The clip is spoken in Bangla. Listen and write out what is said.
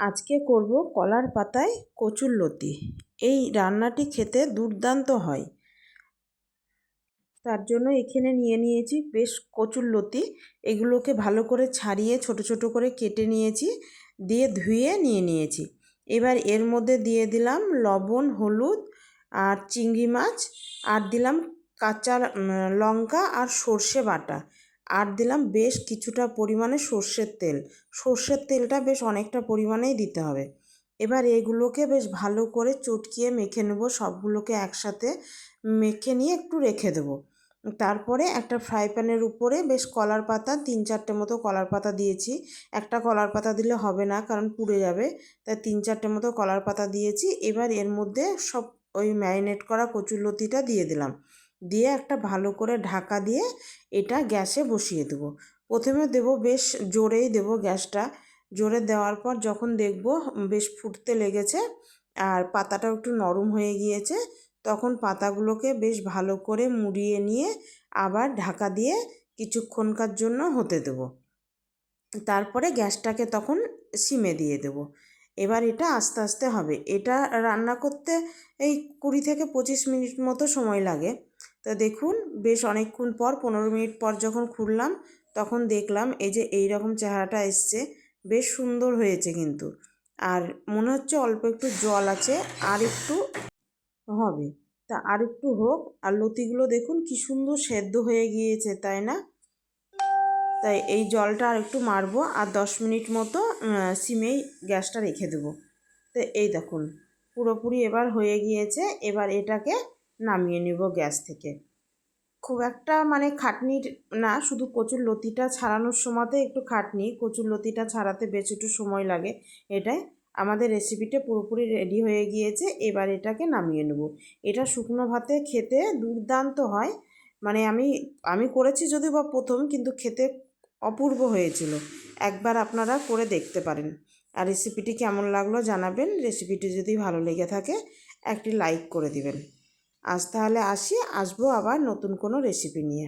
আজকে করব কলার পাতায় কচুরলতি এই রান্নাটি খেতে দুর্দান্ত হয়। তার জন্য এখানে নিয়ে নিয়েছি বেশ কচুরলতি এগুলোকে ভালো করে ছাড়িয়ে, ছোট ছোট করে কেটে নিয়েছি, দিয়ে ধুয়ে নিয়ে নিয়েছি। এবার এর মধ্যে দিয়ে দিলাম লবণ, হলুদ আর চিংড়ি মাছ। আর দিলাম কাঁচা লঙ্কা আর সর্ষে বাটা। আর দিলাম বেশ কিছুটা পরিমাণে সর্ষের তেল। সর্ষের তেলটা বেশ অনেকটা পরিমাণেই দিতে হবে। এবার এগুলোকে বেশ ভালো করে চটকিয়ে মেখে নেব। সবগুলোকে একসাথে মেখে নিয়ে একটু রেখে দেবো। তারপরে একটা ফ্রাই প্যানের উপরে বেশ কলার পাতা, তিন চারটে মতো কলার পাতা দিয়েছি। একটা কলার পাতা দিলে হবে না, কারণ পুড়ে যাবে। তাই তিন চারটে মতো কলার পাতা দিয়েছি। এবার এর মধ্যে সব ওই ম্যারিনেট করা কচুরলতিটা দিয়ে দিলাম। দিয়ে একটা ভালো করে ঢাকা দিয়ে এটা গ্যাসে বসিয়ে দেবো। প্রথমে দেব বেশ জোরেই দেব গ্যাসটা। জোরে দেওয়ার পর যখন দেখব বেশ ফুটতে লেগেছে আর পাতাটাও একটু নরম হয়ে গিয়েছে, তখন পাতাগুলোকে বেশ ভালো করে মুড়িয়ে নিয়ে আবার ঢাকা দিয়ে কিছুক্ষণকার জন্য হতে দেবো। তারপরে গ্যাসটাকে তখন সিমে দিয়ে দেবো। এবার এটা আস্তে আস্তে হবে। এটা রান্না করতে এই কুড়ি থেকে পঁচিশ মিনিট মতো সময় লাগে। তা দেখুন, বেশ অনেকক্ষণ পর, পনেরো মিনিট পর যখন খুললাম, তখন দেখলাম এই যে এই রকম চেহারাটা এসছে। বেশ সুন্দর হয়েছে কিন্তু। আর মনে হচ্ছে অল্প একটু জল আছে, আর একটু হবে। তা আর একটু হোক, আর লতিগুলো দেখুন কি সুন্দর সেদ্ধ হয়ে গিয়েছে, তাই না? তাই এই জলটা আর একটু মারবো, আর দশ মিনিট মতো সিমেই গ্যাসটা রেখে দেবো। তো এই দেখুন, পুরোপুরি এবার হয়ে গিয়েছে। এবার এটাকে নামিয়ে নেব গ্যাস থেকে। খুব একটা মানে খাটনির না, শুধু কচুর লতিটা ছাড়ানোর সময়তে একটু খাটনি, কচুর লতিটা ছাড়াতে বেশ একটু সময় লাগে। এটাই আমাদের রেসিপিটা পুরোপুরি রেডি হয়ে গিয়েছে, এবার এটাকে নামিয়ে নেব। এটা শুকনো ভাতে খেতে দুর্দান্ত হয়। মানে আমি আমি করেছি যদি বা প্রথম, কিন্তু খেতে অপূর্ব হয়েছিল। একবার আপনারা করে দেখতে পারেন। আর রেসিপিটি কেমন লাগল জানাবেন। রেসিপিটি যদি ভালো লেগে থাকে, একটি লাইক করে দিবেন। আজ তাহলে আসি আসব আবার নতুন কোনো রেসিপি নিয়ে।